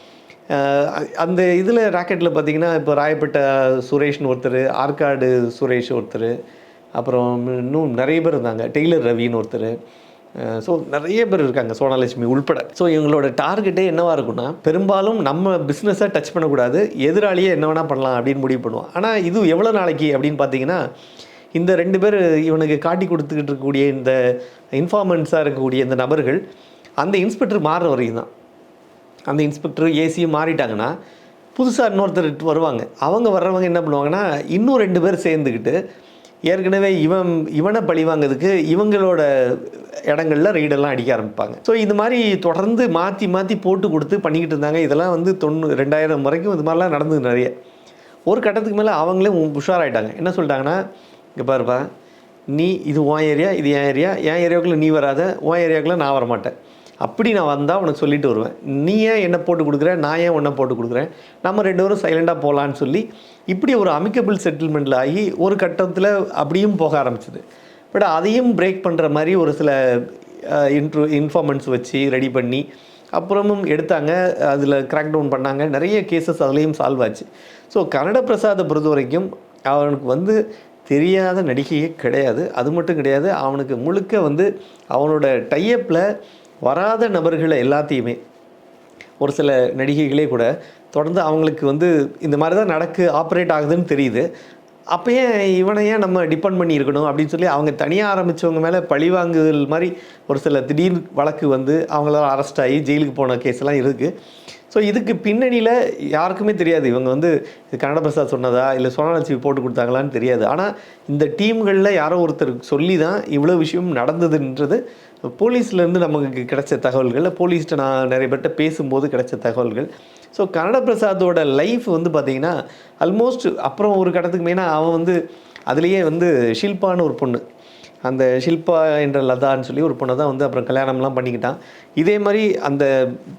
அந்த இதில் ராக்கெட்டில் பார்த்தீங்கன்னா இப்போ ராயப்பேட்டை சுரேஷ்னு ஒருத்தர் ஆற்காடு சுரேஷ் ஒருத்தர் அப்புறம் இன்னும் நிறைய பேர் இருந்தாங்க. டெய்லர் ரவின்னு ஒருத்தர். ஸோ நிறைய பேர் இருக்காங்க சோனாலட்சுமி உள்பட. ஸோ இவங்களோட டார்கெட்டே என்னவாக இருக்கும்னா பெரும்பாலும் நம்ம பிஸ்னஸை டச் பண்ணக்கூடாது எதிராளியே என்ன வேணால் பண்ணலாம் அப்படின்னு முடிவு பண்ணுவோம் ஆனால் இது எவ்வளோ நாளைக்கு அப்படின்னு பார்த்தீங்கன்னா இந்த ரெண்டு பேர் இவனுக்கு காட்டி கொடுத்துக்கிட்டு இருக்கக்கூடிய இந்த இன்ஃபார்மன்ஸாக இருக்கக்கூடிய இந்த நபர்கள் அந்த இன்ஸ்பெக்டர் மாறுற வரைக்கும் தான். அந்த இன்ஸ்பெக்டர் ஏசியும் மாறிட்டாங்கன்னா புதுசாக இன்னொருத்தர் வருவாங்க. அவங்க வர்றவங்க என்ன பண்ணுவாங்கன்னா இன்னும் ரெண்டு பேர் சேர்ந்துக்கிட்டு ஏற்கனவே இவன் இவனை பழி வாங்கிறதுக்கு இவங்களோட இடங்கள்ல ரெய்டெல்லாம் அடிக்க ஆரம்பிப்பாங்க. ஸோ இது மாதிரி தொடர்ந்து மாற்றி மாற்றி போட்டு கொடுத்து பண்ணிக்கிட்டு இருந்தாங்க. இதெல்லாம் வந்து தொண்ணூ ரெண்டாயிரம் வரைக்கும் இது மாதிரிலாம் நடந்தது நிறைய. ஒரு கட்டத்துக்கு மேலே அவங்களே உஷாராயிட்டாங்க. என்ன சொல்லிட்டாங்கன்னா இங்கே பாருப்பா நீ இது உன் ஏரியா இது என் ஏரியா என் ஏரியாவுக்குள்ளே நீ வராத உன் ஏரியாவுக்குள்ள நான் வர மாட்டேன் அப்படி நான் வந்தால் உனக்கு சொல்லிட்டு வருவேன். நீ ஏன் என்ன போட்டு கொடுக்குற? நான் ஏன் ஒன்றை போட்டு கொடுக்குறேன்? நம்ம ரெண்டு பேரும் சைலண்டாக போகலான்னு சொல்லி இப்படி ஒரு அமிக்கபிள் செட்டில்மெண்ட்டில் ஆகி ஒரு கட்டத்தில் அப்படியும் போக ஆரம்பிச்சிது. பட் அதையும் பிரேக் பண்ணுற மாதிரி ஒரு சில இன்ட்ரூ இன்ஃபார்மென்ஸ் வச்சு ரெடி பண்ணி அப்புறமும் எடுத்தாங்க. அதில் கிராக் டவுன் பண்ணாங்க. நிறைய கேசஸ் அதுலேயும் சால்வ் ஆச்சு. ஸோ கன்னட பிரசாதை பொறுத்த வரைக்கும் அவனுக்கு வந்து தெரியாத நடிகையே கிடையாது. அது மட்டும் கிடையாது. அவனுக்கு முழுக்க வந்து அவனோட டையப்பில் வராத நபர்களை எல்லாத்தையுமே ஒரு சில நடிகைகளே கூட தொடர்ந்து அவங்களுக்கு வந்து இந்த மாதிரி தான் நடக்கு ஆப்ரேட் ஆகுதுன்னு தெரியுது. அப்போ ஏன் நம்ம டிபெண்ட் பண்ணி இருக்கணும் அப்படின்னு சொல்லி அவங்க தனியாக ஆரம்பித்தவங்க மேலே பழிவாங்குதல் மாதிரி ஒரு சில திடீர் வழக்கு வந்து அவங்களால அரெஸ்ட் ஆகி ஜெயிலுக்கு போன கேஸ்லாம் இருக்குது ஸோ இதுக்கு பின்னணியில் யாருக்குமே தெரியாது. இவங்க வந்து இது கன்னட பிரசாத் சொன்னதா? இல்லை சோனாலட்சுமி போட்டு கொடுத்தாங்களான்னு தெரியாது. ஆனால் இந்த டீம்களில் யாரோ ஒருத்தர் சொல்லி தான் இவ்வளோ விஷயம் நடந்ததுன்றது போலீஸ்லேருந்து நமக்கு கிடைச்ச தகவல்கள் போலீஸ்கிட்ட நான் நிறைய பேர்கிட்ட பேசும்போது கிடைச்ச தகவல்கள். ஸோ கன்னட பிரசாத்தோட லைஃப் வந்து பார்த்திங்கன்னா ஆல்மோஸ்ட் அப்புறம் ஒரு கட்டத்துக்கு மெயினாக அவன் வந்து அதுலேயே வந்து ஷில்பான்னு ஒரு பொண்ணு. அந்த ஷில்பா என்ற லதான்னு சொல்லி ஒரு பொண்ணை தான் வந்து அப்புறம் கல்யாணம்லாம் பண்ணிக்கிட்டான். இதே மாதிரி அந்த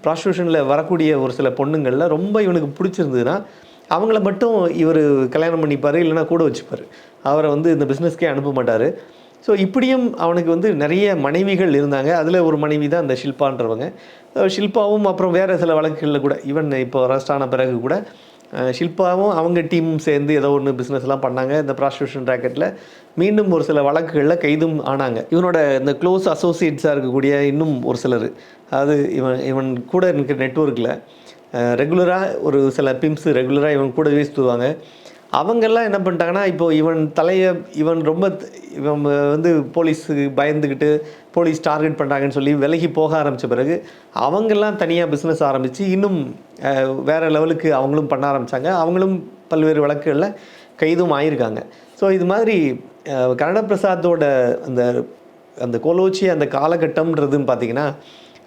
ப்ராஸ்டியூஷனில் வரக்கூடிய ஒரு சில பொண்ணுங்களில் ரொம்ப இவனுக்கு பிடிச்சிருந்ததுன்னா அவங்கள மட்டும் இவர் கல்யாணம் பண்ணிப்பார் இல்லைன்னா கூட வச்சுப்பார். அவரை வந்து இந்த பிஸ்னஸ்க்கே அனுப்ப மாட்டார். ஸோ இப்படியும் அவனுக்கு வந்து நிறைய மனைவிகள் இருந்தாங்க. அதில் ஒரு மனைவி தான் அந்த ஷில்பான்றவங்க. ஷில்பாவும் அப்புறம் வேறு சில வழக்குகளில் கூட ஈவன் இப்போ அரெஸ்ட் ஆன பிறகு கூட ஷில்பாவும் அவங்க டீமும் சேர்ந்து ஏதோ ஒன்று பிஸ்னஸ்லாம் பண்ணாங்க. இந்த ப்ராஸ்டியூஷன் ராக்கெட்டில் மீண்டும் ஒரு சில வழக்குகளில் கைதும் ஆனாங்க. இவனோட இந்த க்ளோஸ் அசோசியேட்ஸாக இருக்கக்கூடிய இன்னும் ஒரு சிலர். அதாவது இவன் இவன் கூட இருக்கிற நெட்ஒர்க்கில் ரெகுலராக ஒரு சில பிம்ஸ் ரெகுலராக இவன் கூடவே சுற்றுவாங்க அவங்கெல்லாம் என்ன பண்ணிட்டாங்கன்னா இப்போ இவன் தலையை இவன் ரொம்ப இவன் வந்து போலீஸுக்கு பயந்துக்கிட்டு போலீஸ் டார்கெட் பண்ணுறாங்கன்னு சொல்லி விலகி போக ஆரம்பித்த பிறகு அவங்கெல்லாம் தனியாக பிஸ்னஸ் ஆரம்பித்து இன்னும் வேறு வேற லெவலுக்கு அவங்களும் பண்ண ஆரம்பித்தாங்க அவங்களும் பல்வேறு வழக்குகளில் கைதும் ஆயிருக்காங்க. ஸோ இது மாதிரி அஹ், கன்னட பிரசாத்தோட அந்த அந்த கோலோச்சி அந்த காலகட்டம்ன்றதுன்னு பார்த்தீங்கன்னா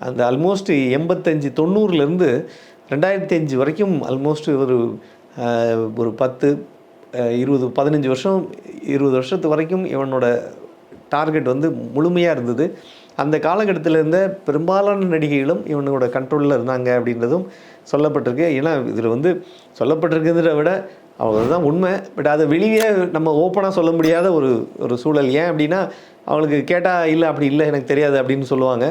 அந்த ஆல்மோஸ்ட் எண்பத்தஞ்சு தொண்ணூறுலேருந்து ரெண்டாயிரத்தி அஞ்சு வரைக்கும் ஆல்மோஸ்ட் ஒரு ஒரு பத்து இருபது பதினஞ்சு வருஷம் இருபது வருஷத்து வரைக்கும் இவனோட டார்கெட் வந்து முழுமையாக இருந்தது. அந்த காலகட்டத்தில் இருந்த பெரும்பாலான நடிகைகளும் இவனோட கண்ட்ரோலில் இருந்தாங்க அப்படின்றதும் சொல்லப்பட்டிருக்கு. ஏன்னா இதில் வந்து சொல்லப்பட்டிருக்கிறத விட அவங்க தான் உண்மை. பட் அதை வெளியே நம்ம ஓப்பனாக சொல்ல முடியாத ஒரு ஒரு சூழல். ஏன் அப்படின்னா அவங்களுக்கு கேட்டால் இல்லை அப்படி இல்லை எனக்கு தெரியாது அப்படின்னு சொல்லுவாங்க.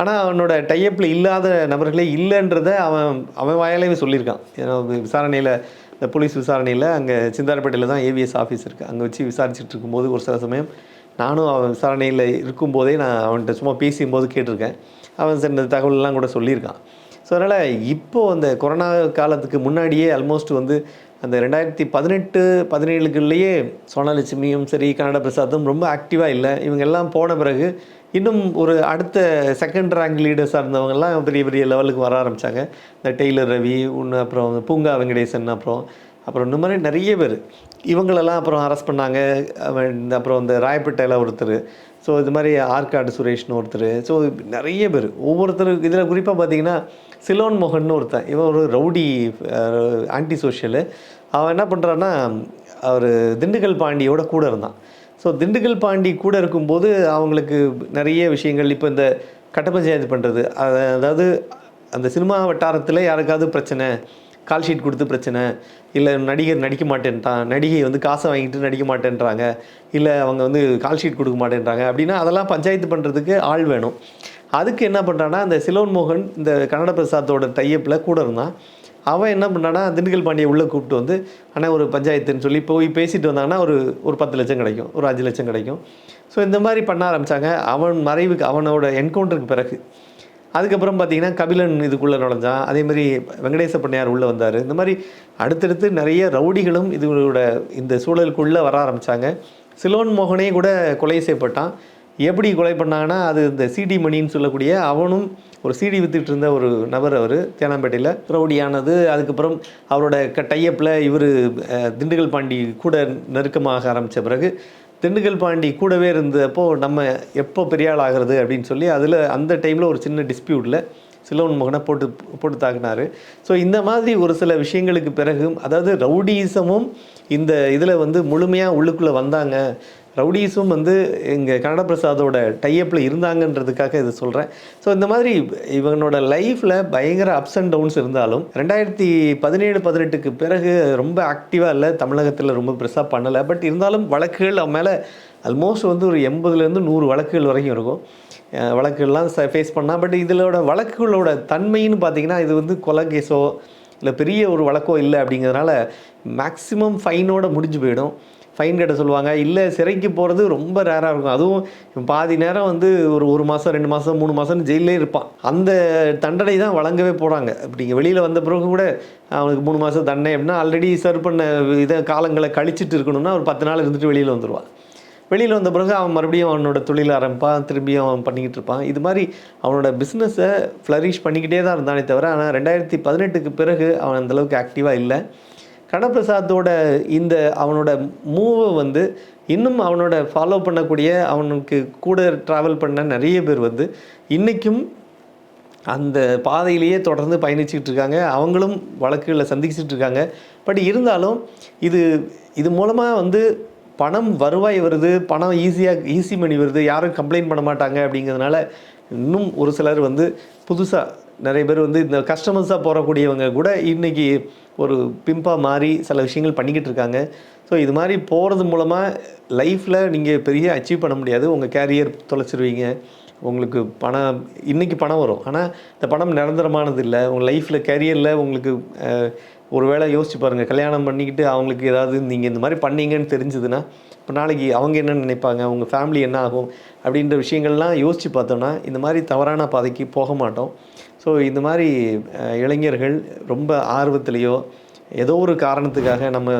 ஆனால் அவனோட டைப்பில் இல்லாத நபர்களே இல்லைன்றத அவன் அவன் வாயாலே சொல்லியிருக்கான். ஏன்னா விசாரணையில் இந்த போலீஸ் விசாரணையில் அங்கே சிந்தாரப்பேட்டையில் தான் ஏவிஎஸ் ஆஃபீஸ் இருக்குது அங்கே வச்சு விசாரிச்சுட்டு இருக்கும்போது ஒரு சில சமயம் நானும் அவன் விசாரணையில் இருக்கும்போதே நான் அவன்கிட்ட சும்மா பேசியும்போது கேட்டிருக்கேன். அவன் சில தகவல்லாம் கூட சொல்லியிருக்கான். ஸோ அதனால் இப்போது அந்த கொரோனா காலத்துக்கு முன்னாடியே ஆல்மோஸ்ட் வந்து அந்த ரெண்டாயிரத்தி பதினெட்டு பதினேழுக்குள்ளேயே சோனாலட்சுமியும் சரி கன்னட பிரசாத்தும் ரொம்ப ஆக்டிவாக இல்லை. இவங்க எல்லாம் போன பிறகு இன்னும் ஒரு அடுத்த செகண்ட் ரேங்க் லீடர்ஸாக இருந்தவங்கலாம் பெரிய பெரிய லெவலுக்கு வர ஆரம்பித்தாங்க இந்த டெய்லர் ரவி ஒன்று அப்புறம் பூங்கா வெங்கடேசன் அப்புறம் அப்புறம் இந்த மாதிரி நிறைய பேர். இவங்களெல்லாம் அப்புறம் அரெஸ்ட் பண்ணாங்க. இந்த அப்புறம் இந்த ராயப்பேட்டையில் ஒருத்தர். ஸோ இது மாதிரி ஆற்காடு சுரேஷ்னு ஒருத்தர். ஸோ நிறைய பேர். ஒவ்வொருத்தர் இதில் குறிப்பாக பார்த்தீங்கன்னா சிலோன் மோகன் ஒருத்தன். இவன் ஒரு ரவுடி ஆன்டி சோஷியலு அவன் என்ன பண்ணுறான்னா அவர் திண்டுக்கல் பாண்டியோட கூட இருந்தான். ஸோ திண்டுக்கல் பாண்டி கூட இருக்கும்போது அவங்களுக்கு நிறைய விஷயங்கள் இப்போ இந்த கட்ட பஞ்சாயத்து பண்ணுறது அதாவது அந்த சினிமா வட்டாரத்தில் யாருக்காவது பிரச்சனை கால் ஷீட் கொடுத்து பிரச்சனை இல்லை நடிகர் நடிக்க மாட்டேன்ட்டான் நடிகை வந்து காசை வாங்கிட்டு நடிக்க மாட்டேன்றாங்க இல்லை அவங்க வந்து கால் ஷீட் கொடுக்க மாட்டேன்றாங்க அப்படின்னா அதெல்லாம் பஞ்சாயத்து பண்ணுறதுக்கு ஆள் வேணும். அதுக்கு என்ன பண்ணுறான்னா அந்த சிலோன் மோகன் இந்த கன்னட பிரசாத்தோட டையப்பில் கூட இருந்தான். அவன் என்ன பண்ணான்னா திண்டுக்கல் பாண்டியை உள்ளே கூப்பிட்டு வந்து ஆனால் ஒரு பஞ்சாயத்துன்னு சொல்லி போய் பேசிட்டு வந்தாங்கன்னா ஒரு ஒரு பத்து லட்சம் கிடைக்கும் ஒரு அஞ்சு லட்சம் கிடைக்கும். ஸோ இந்த மாதிரி பண்ண ஆரம்பித்தாங்க அவன் மறைவுக்கு அவனோட என்கவுண்டருக்கு பிறகு. அதுக்கப்புறம் பார்த்தீங்கன்னா கபிலன் இதுக்குள்ளே நுழைஞ்சான். அதே மாதிரி வெங்கடேச பண்ணையார் உள்ளே வந்தார். இந்த மாதிரி அடுத்தடுத்து நிறைய ரவுடிகளும் இதோட இந்த சூழலுக்குள்ளே வர ஆரம்பித்தாங்க சிலோன் மோகனே கூட கொலை செய்யப்பட்டான். எப்படி கொலை பண்ணாங்கன்னா அது இந்த சிடி மணின்னு சொல்லக்கூடிய அவனும் ஒரு சிடி வித்துட்டு இருந்த ஒரு நபர் அவர் தேனாம்பேட்டையில். ரவுடியானது. அதுக்கப்புறம் அவரோட க டையப்பில் இவர் திண்டுக்கல் பாண்டி கூட நெருக்கமாக ஆரம்பித்த பிறகு திண்டுக்கல் பாண்டி கூடவே இருந்தப்போ நம்ம எப்போ பெரிய ஆள் ஆகிறது அப்படின்னு சொல்லி அதில் அந்த டைமில் ஒரு சின்ன டிஸ்பியூட்டில் சிலோன் மகனை போட்டு போட்டு தாக்குனார். ஸோ இந்த மாதிரி ஒரு சில விஷயங்களுக்கு பிறகும் அதாவது ரவுடிசமும் இந்த இதில் வந்து முழுமையாக உள்ளுக்குள்ளே வந்தாங்க. ரவுடிஸும் வந்து எங்கள் கன்னட பிரசாதோட டைஅப்பில் இருந்தாங்கன்றதுக்காக இது சொல்கிறேன் ஸோ இந்த மாதிரி இவனோட லைஃப்பில் பயங்கர அப்ஸ் அண்ட் டவுன்ஸ் இருந்தாலும் ரெண்டாயிரத்தி பதினேழு பதினெட்டுக்கு பிறகு ரொம்ப ஆக்டிவாக இல்லை தமிழகத்தில் ரொம்ப பெருசாக பண்ணலை. பட் இருந்தாலும் வழக்குகள் அவன் மேலே ஆல்மோஸ்ட் வந்து ஒரு எண்பதுலேருந்து நூறு வழக்குகள் வரைக்கும் இருக்கும். வழக்குகள்லாம் வழக்குகள்லாம் ஃபேஸ் பண்ணால் பட் இதிலோட வழக்குகளோட தன்மைன்னு பார்த்தீங்கன்னா இது வந்து கொலை கேஸோ இல்லை பெரிய ஒரு வழக்கோ இல்லை அப்படிங்கிறதுனால மேக்ஸிமம் ஃபைனோட முடிஞ்சு போயிடும். ஃபைன் கட்ட சொல்லுவாங்க. இல்லை சிறைக்கு போகிறது ரொம்ப ரேராக இருக்கும். அதுவும் பாதி நேரம் வந்து ஒரு ஒரு மாதம் ரெண்டு மாதம் மூணு மாதம் ஜெயிலே இருப்பான். அந்த தண்டனை தான் வழங்கவே போகிறாங்க இப்படி வெளியில் வந்த பிறகு கூட அவனுக்கு மூணு மாதம் தண்டனை அப்படின்னா ஆல்ரெடி சர்வ் பண்ண இதை காலங்களை கழிச்சிட்டு இருக்கணும்னா ஒரு பத்து நாள் இருந்துட்டு வெளியில் வந்துடுவான் வெளியில் வந்த பிறகு அவன் மறுபடியும் அவனோட தொழில் ஆரம்பிப்பான். திரும்பியும் அவன் பண்ணிக்கிட்டு இருப்பான். இது மாதிரி அவனோட பிஸ்னஸை ஃப்ளரிஷ் பண்ணிக்கிட்டே தான் இருந்தானே தவிர ஆனால் ரெண்டாயிரத்தி பதினெட்டுக்கு பிறகு அவன் அந்தளவுக்கு ஆக்டிவாக இல்லை. கடப்பிரசாத்தோட இந்த அவனோட மூவை வந்து இன்னும் அவனோட ஃபாலோ பண்ணக்கூடிய அவனுக்கு கூட ட்ராவல் பண்ண நிறைய பேர் வந்து இன்றைக்கும் அந்த பாதையிலேயே தொடர்ந்து பயணிச்சுக்கிட்டு இருக்காங்க. அவங்களும் வழக்குகளை சந்திச்சுட்டு இருக்காங்க. பட் இருந்தாலும் இது இது மூலமாக வந்து பணம் வருவாய் வருது பணம் ஈஸியாக ஈஸி மணி வருது. யாரும் கம்ப்ளைண்ட் பண்ண மாட்டாங்க அப்படிங்கிறதுனால இன்னும் ஒரு சிலர் வந்து புதுசாக நிறைய பேர் வந்து இந்த கஸ்டமர்ஸாக போகக்கூடியவங்க கூட இன்றைக்கி ஒரு பிம்பாக மாறி சில விஷயங்கள் பண்ணிக்கிட்டு இருக்காங்க. ஸோ இது மாதிரி போகிறது மூலமாக லைஃப்பில் நீங்கள் பெரிய அச்சீவ் பண்ண முடியாது. உங்கள் கேரியர் தொலைச்சிருவீங்க. உங்களுக்கு பணம் இன்றைக்கி பணம் வரும். ஆனால் இந்த பணம் நிரந்தரமானது இல்லை. உங்கள் லைஃப்பில் கேரியரில் உங்களுக்கு ஒரு வேளை யோசிச்சு பாருங்கள் கல்யாணம் பண்ணிக்கிட்டு அவங்களுக்கு ஏதாவது நீங்கள் இந்த மாதிரி பண்ணீங்கன்னு தெரிஞ்சதுன்னா இப்போ நாளைக்கு அவங்க என்ன நினைப்பாங்க? அவங்க ஃபேமிலி என்ன ஆகும்? அப்படின்ற விஷயங்கள்லாம் யோசித்து பார்த்தோன்னா இந்த மாதிரி தவறான பாதைக்கு போக மாட்டோம். ஸோ இந்த மாதிரி இளைஞர்கள் ரொம்ப ஆர்வத்திலேயோ ஏதோ ஒரு காரணத்துக்காக நம்ம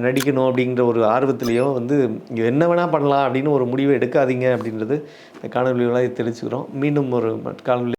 நடிக்கணும் அப்படிங்கிற ஒரு ஆர்வத்திலேயோ வந்து இங்கே என்ன வேணால் பண்ணலாம் அப்படின்னு ஒரு முடிவை எடுக்காதீங்க அப்படின்றது இந்த காணொலிகளாக தெரிஞ்சுக்கிறோம் மீண்டும் ஒரு காணொலி